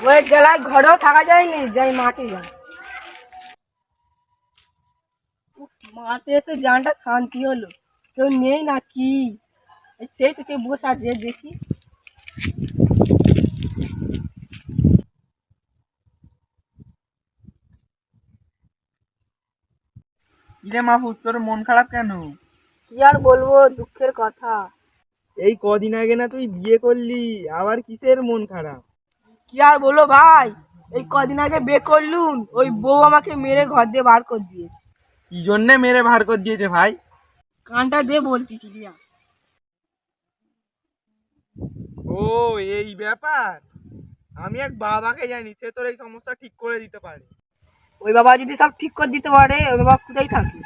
বইয়ের জ্বালায় ঘরেও থাকা যায়নি যাই মাঠে যাই উফ, মাঠে এসে জানটা শান্তি হলো। কেউ নেই না কি? সেই থেকে বসে আছে দেখি। ইরে মাহবুব তোর মন খারাপ কেন? কি আর বলব দুঃখের কথা। এই কদিন আগে না তুই বিয়ে করলি আবার কিসের মন খারাপ? কি আর বলো ভাই? এই কদিন আগে বে করলুন ওই বউ আমাকে মেরে ঘর দিয়ে বার করে দিয়েছে। কি জন্যে মেরে বার করে দিয়েছে ভাই? কানটা দিয়ে বলতেছি রিয়া ও এই ব্যাপার? আমি এক বাবাকে জানি সে তোর এই সমস্যা ঠিক করে দিতে পারে। ওই বাবা যদি সব ঠিক করে দিতে পারে ওই বাবা কোথায় থাকে?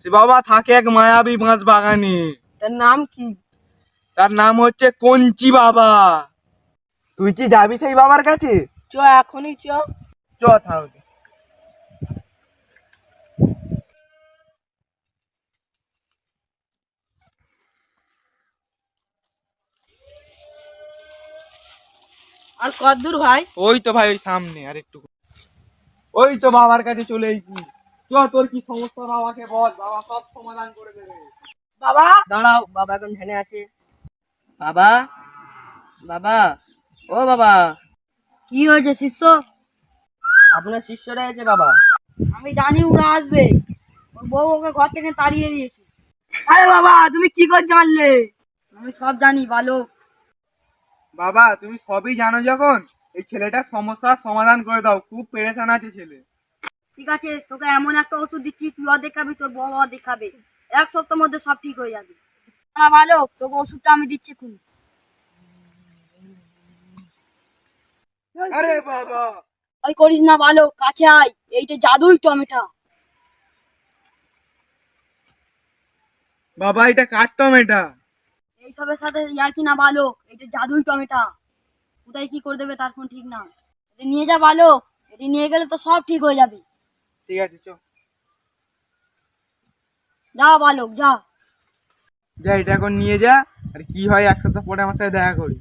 সে বাবা থাকে এক মায়াবী বাঁশ বাগানে। তার নাম কি? তার নাম হচ্ছে কঞ্চি বাবা। তুই কি যাবি সেই বাবার কাছে? চ এখনই চ। চ তাহলে আর কদ্দূর ভাই? ওই তো ভাই ওই সামনে আর একটু। ওই তো বাবার কাছে চলে এসেছি। চ তোর কি সমস্যা বাবাকে বল বাবা সব সমাধান করে দেবে। বাবা? দাঁড়াও বাবা এখন ধ্যানে আছে। বাবা? বাবা? ও বাবা কি হয়েছে শিষ্য? আপনার শিষ্যরা আছে বাবা। আমি জানি ওরা আসবে। ওর বউ ওকে ঘর থেকে তাড়িয়ে দিয়েছে। আরে বাবা তুমি কি করে জানলে আমি সব জানি বালক বাবা তুমি সবই জানো যখন? এই ছেলেটার সমস্যার সমাধান করে দাও খুব পেরেশান আছে ছেলে। ঠিক আছে তোকে এমন একটা ওষুধ দিচ্ছি তুই দেখাবি তোর বউ দেখাবে। এক সপ্তাহের মধ্যে সব ঠিক হয়ে যাবে। হ্যাঁ ভালো তোকে ওষুধটা আমি দিচ্ছি খুন আরে বাবা। ওই করিস না ভালো কাছে আয়। এইটা জাদুই টমেটো। বাবা এটা কার টমেটা? এইসবের সাথে ইয়ার কি না ভালো? এটা জাদুই টমেটো। কোথায় কি করে দেবে তার কোনো ঠিক না। এটা নিয়ে যা ভালো। এটা নিয়ে গেলে তো সব ঠিক হয়ে যাবে। ঠিক আছে চ যা বালক যা। যা এটা এখন নিয়ে যা। আর কি হয় এক সপ্তাহ পরে আমার সাথে দেখা করি